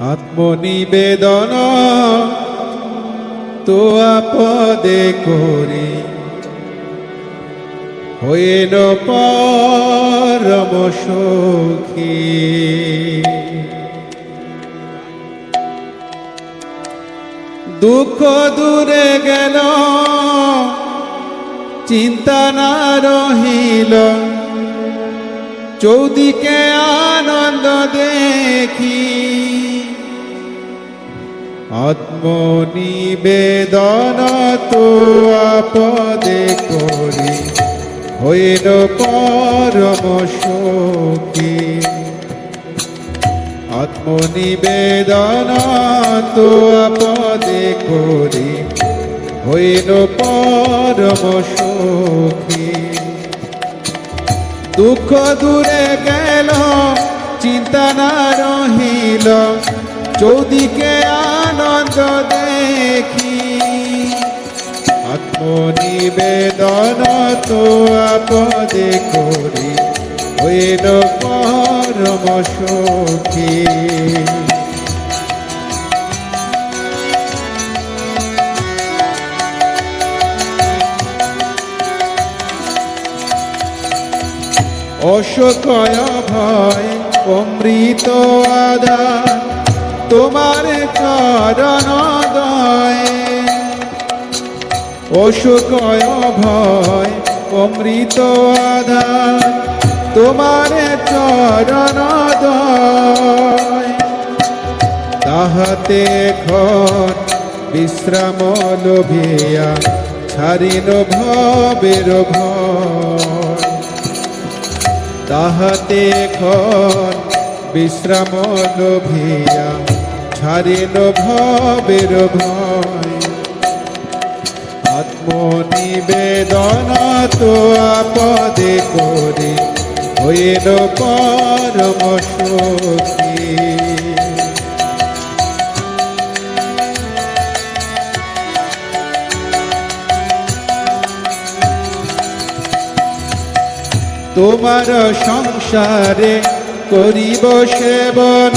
আত্মনিবেদন তো আপদে করি। হইল পরম সখী। দুঃখ দূরে গেল, চিন্তা না রহিল। চৌদিকে আনন্দ দেখি। আত্মনিবেদন তো আপদে করি। হইল পরম সখী আত্মনিবেদন তো আপদে করি। হইল পরম সখী দুঃখ দূরে গেল, চিন্তা না রহিল। চৌদিকে আনন্দ দেখি। আত্মনিবেদন তো আপদে করি হইল পরম সখী। অশোকয় ভয় অমৃত আদান তোমার চরণ দয়। অশোকয় ভয় অমৃত আধার তোমার চরণ দয়। তাহাতে এখন বিশ্রাম লোভিয়া ছাড়িল ভবের ভয়। তাহাতে এখন বিশ্রাম লোভিয়া ছাড়িল ভবের ভয়। আত্মনিবেদন তো আপদে করে হইল পরম সখী। তোমার সংসারে করিব সেবন।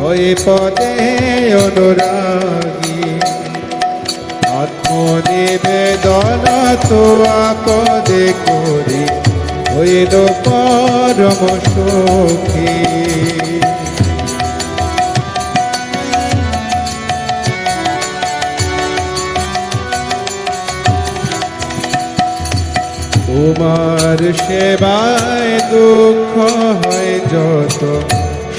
হয়ে পদে অনুরাগী। আত্মনিবেদন তো আপদে করি হইল পরম সখী। তোমার সেবায় দুঃখ হয় যত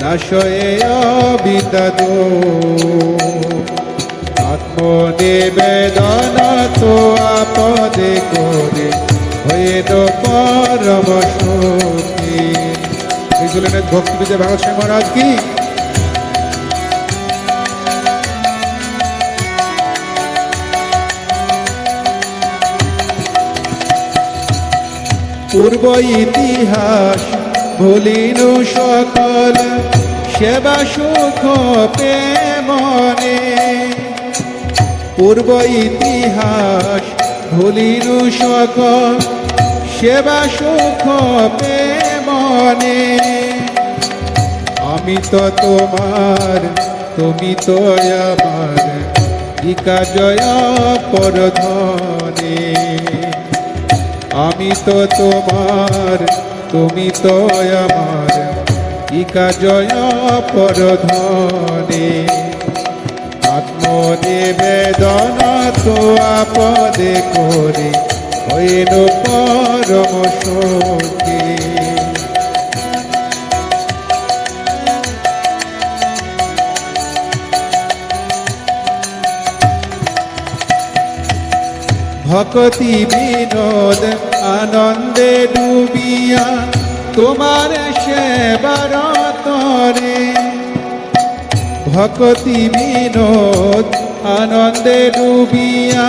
নাশয়ে বিদাদ আত্মনিবেদন তো আপদে করে হইল পরম সুখী। এই ছিলেন ভক্তি বিজয় ভাগত সিং মহারাজ কি? পূর্ব ইতিহাস ভুলিনু সকল সেবা সুখ প্রেমনে। পূর্ব ইতিহাস ভুলিনু সকল সেবা সুখ প্রেমনে। আমি তো তোমার, তুমি তো আমার ইকা জয় আমি তো তোমার তুমি তো আমার ইকা জয় পরধনে। নিবেদন তো আপদে করে হইল পরম সুখী ভকতি বিনোদ আনন্দে ডুবিয়া তোমার সেবার তরে ভকতি বিনোদ আনন্দে ডুবিয়া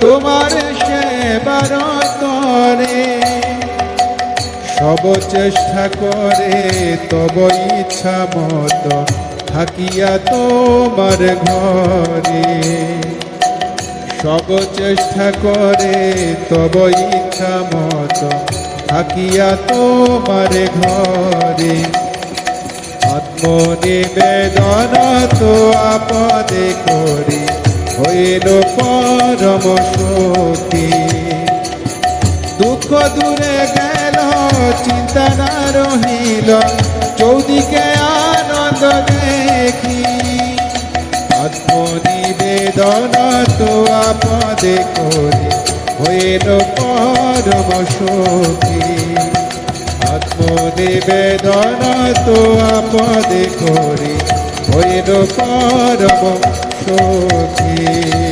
তোমার সেবার তরে সব চেষ্টা করে তব ইচ্ছা মত থাকিয়া তোমার ঘরে। সব চেষ্টা করে তব ইচ্ছা মত থাকিয়া তোমার ঘরে। আত্মনিবেদন তো আপদে করি, হইল পরম সুখী। দুঃখ দূরে গেল, চিন্তা না রহিল, চৌদিকে আনন্দ দেখি। আত্মনিবেদন তো আপদে করে হইল পরম সখী আত্মনিবেদন তো আপদে করে হইল পরম সুখী